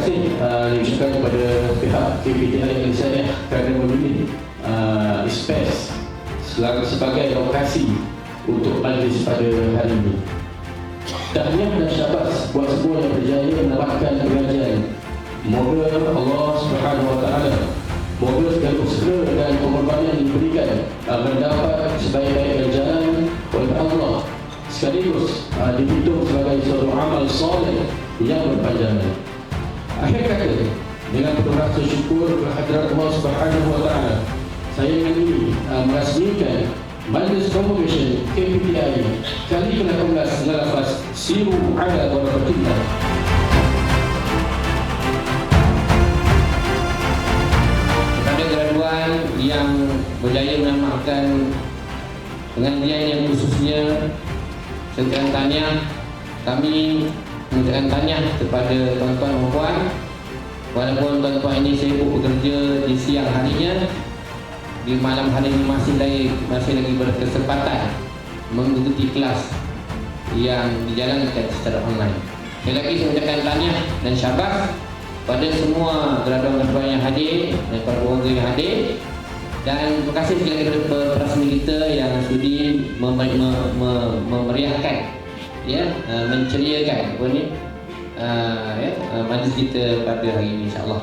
kasih uh, diucapkan kepada pihak KPTI Malaysia ya, kerana memilih uh, space sebagai lokasi untuk majlis pada hari ini. Tahniah dan syabas buat semua yang berjaya mendapatkan pengajian. Moga Allah Subhanahu Wa Taala Moga segala usaha dan pengorbanan yang diberikan uh, mendapat sebaik-baik ganjaran oleh Allah sekaligus uh, dihitung sebagai suatu amal soleh yang berpanjangan. Akhir kata, dengan penuh rasa syukur kehadiran Allah Subhanahu Wa Taala, saya ingin uh, merasmikan Majlis Convocation KPTI kali ke-18 dengan lafaz Siru ala warahmatullah. Kepada graduan yang berjaya menamakan pengajian yang khususnya Sekian tanya kami mengucapkan tanya kepada tuan-tuan dan puan. Walaupun tuan-tuan ini sibuk bekerja di siang harinya Di malam hari ini masih lagi, masih lagi berkesempatan Mengikuti kelas yang dijalankan secara online. Sekali lagi saya ucapkan tanya dan syabas pada semua graduan-graduan yang hadir dan para keluarga yang hadir. Dan terima kasih sekali lagi kepada perasaan kita yang sudi mem mem mem memeriahkan ya uh, menceriakan apa ni uh, ya uh, majlis kita pada hari ini insyaallah